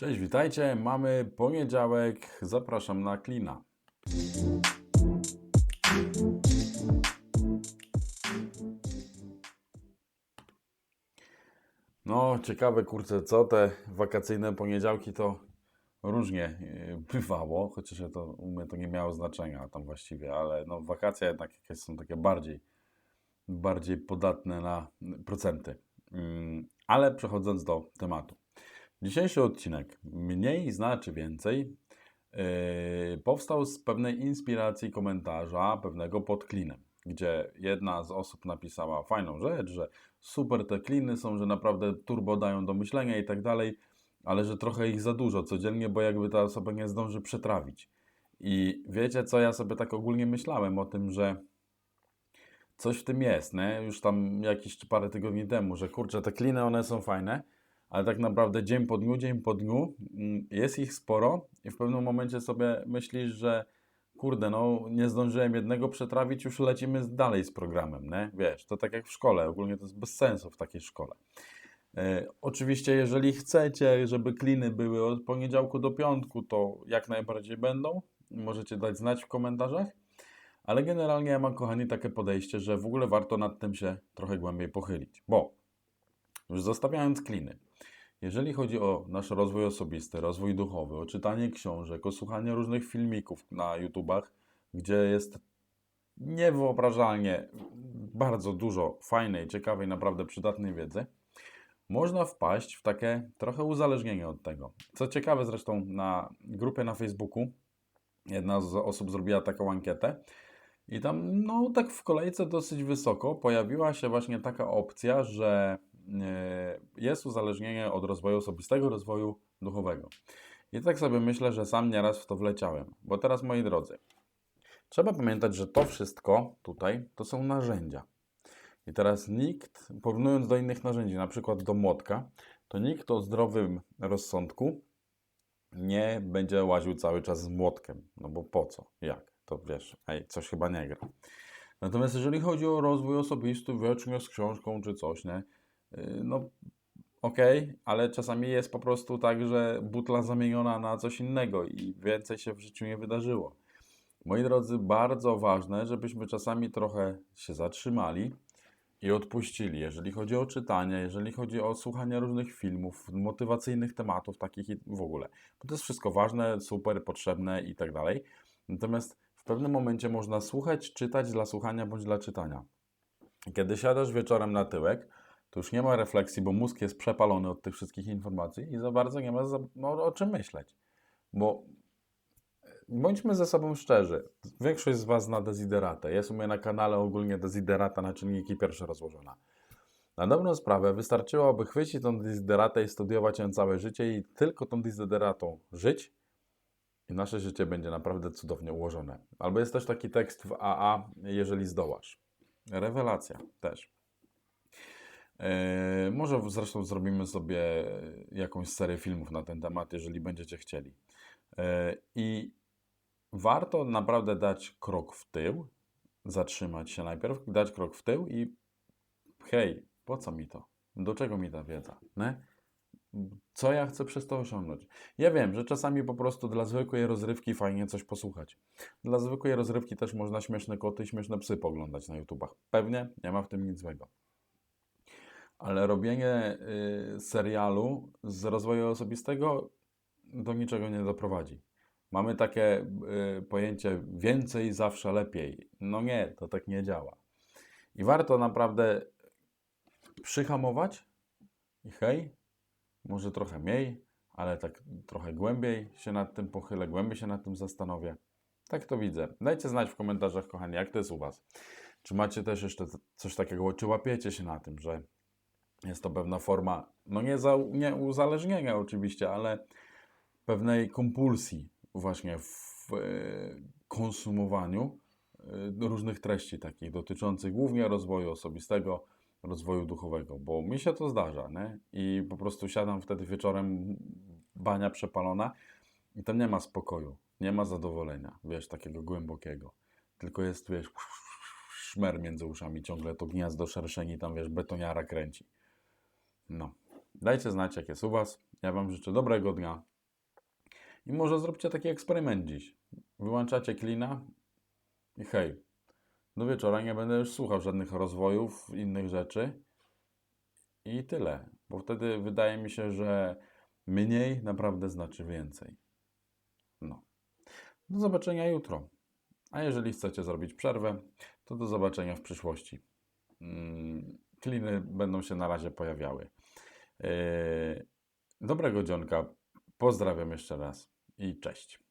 Cześć, witajcie. Mamy poniedziałek. Zapraszam na klina. No, ciekawe kurczę, co te wakacyjne poniedziałki to różnie yy, bywało, chociaż to, u mnie to nie miało znaczenia tam właściwie, ale no wakacje jednak jakieś są takie bardziej, bardziej podatne na procenty. Ym, Ale przechodząc do tematu. Dzisiejszy odcinek, mniej znaczy więcej, yy, powstał z pewnej inspiracji komentarza pewnego pod klinem, gdzie jedna z osób napisała fajną rzecz, że super te kliny są, że naprawdę turbo dają do myślenia i tak dalej, ale że trochę ich za dużo codziennie, bo jakby ta osoba nie zdąży przetrawić. I wiecie co, ja sobie tak ogólnie myślałem o tym, że coś w tym jest, nie? Już tam jakieś parę tygodni temu, że kurczę, te kliny one są fajne, ale tak naprawdę dzień po dniu, dzień po dniu mm, jest ich sporo i w pewnym momencie sobie myślisz, że kurde, no nie zdążyłem jednego przetrawić, już lecimy dalej z programem, nie? Wiesz, to tak jak w szkole, ogólnie to jest bez sensu w takiej szkole. E, oczywiście, jeżeli chcecie, żeby kliny były od poniedziałku do piątku, to jak najbardziej będą. Możecie dać znać w komentarzach. Ale generalnie ja mam, kochani, takie podejście, że w ogóle warto nad tym się trochę głębiej pochylić. Bo już zostawiając kliny, jeżeli chodzi o nasz rozwój osobisty, rozwój duchowy, o czytanie książek, o słuchanie różnych filmików na YouTubach, gdzie jest niewyobrażalnie bardzo dużo fajnej, ciekawej, naprawdę przydatnej wiedzy, można wpaść w takie trochę uzależnienie od tego. Co ciekawe zresztą na grupie na Facebooku jedna z osób zrobiła taką ankietę i tam no tak w kolejce dosyć wysoko pojawiła się właśnie taka opcja, że jest uzależnienie od rozwoju osobistego, rozwoju duchowego. I tak sobie myślę, że sam nieraz w to wleciałem. Bo teraz, moi drodzy, trzeba pamiętać, że to wszystko tutaj to są narzędzia. I teraz nikt, porównując do innych narzędzi, na przykład do młotka, to nikt o zdrowym rozsądku nie będzie łaził cały czas z młotkiem. No bo po co? Jak? To wiesz, ej, coś chyba nie gra. Natomiast jeżeli chodzi o rozwój osobisty, wiecznie z książką czy coś, nie? Yy, No okej, ale czasami jest po prostu tak, że butla zamieniona na coś innego i więcej się w życiu nie wydarzyło. Moi drodzy, bardzo ważne, żebyśmy czasami trochę się zatrzymali i odpuścili, jeżeli chodzi o czytanie, jeżeli chodzi o słuchanie różnych filmów, motywacyjnych tematów, takich i w ogóle. Bo to jest wszystko ważne, super, potrzebne i tak dalej. Natomiast w pewnym momencie można słuchać, czytać dla słuchania bądź dla czytania. Kiedy siadasz wieczorem na tyłek, to już nie ma refleksji, bo mózg jest przepalony od tych wszystkich informacji i za bardzo nie ma za, no, o czym myśleć. Bo bądźmy ze sobą szczerzy. Większość z Was zna desideratę. Jest u mnie na kanale ogólnie desiderata na czynniki pierwsze rozłożona. Na dobrą sprawę wystarczyłoby chwycić tą desideratę i studiować ją całe życie i tylko tą desideratą żyć i nasze życie będzie naprawdę cudownie ułożone. Albo jest też taki tekst w AA, jeżeli zdołasz. Rewelacja też. Eee, może zresztą zrobimy sobie jakąś serię filmów na ten temat, jeżeli będziecie chcieli. Eee, I warto naprawdę dać krok w tył, zatrzymać się najpierw, dać krok w tył i hej, po co mi to? Do czego mi ta wiedza? Nie? Co ja chcę przez to osiągnąć? Ja wiem, że czasami po prostu dla zwykłej rozrywki fajnie coś posłuchać. Dla zwykłej rozrywki też można śmieszne koty i śmieszne psy poglądać na YouTubach. Pewnie nie ma w tym nic złego. Ale robienie y, serialu z rozwoju osobistego do niczego nie doprowadzi. Mamy takie y, pojęcie więcej zawsze lepiej. No nie, to tak nie działa. I warto naprawdę przyhamować i hej, może trochę mniej, ale tak trochę głębiej się nad tym pochylę, głębiej się nad tym zastanowię. Tak to widzę. Dajcie znać w komentarzach, kochani, jak to jest u Was. Czy macie też jeszcze coś takiego, czy łapiecie się na tym, że jest to pewna forma, no nie, za, nie uzależnienia oczywiście, ale pewnej kompulsji właśnie w e, konsumowaniu e, różnych treści takich dotyczących głównie rozwoju osobistego, rozwoju duchowego, bo mi się to zdarza, nie? I po prostu siadam wtedy wieczorem, bania przepalona i tam nie ma spokoju, nie ma zadowolenia, wiesz, takiego głębokiego. Tylko jest, wiesz, szmer między uszami, ciągle to gniazdo szerszeni, tam, wiesz, betoniara kręci. No. Dajcie znać, jak jest u Was. Ja Wam życzę dobrego dnia. I może zróbcie taki eksperyment dziś. Wyłączacie klina i hej, do wieczora nie będę już słuchał żadnych rozwojów, innych rzeczy. I tyle. Bo wtedy wydaje mi się, że mniej naprawdę znaczy więcej. No. Do zobaczenia jutro. A jeżeli chcecie zrobić przerwę, to do zobaczenia w przyszłości. Mm, Kliny będą się na razie pojawiały. Yy, Dobrego dzionka. Pozdrawiam jeszcze raz i cześć.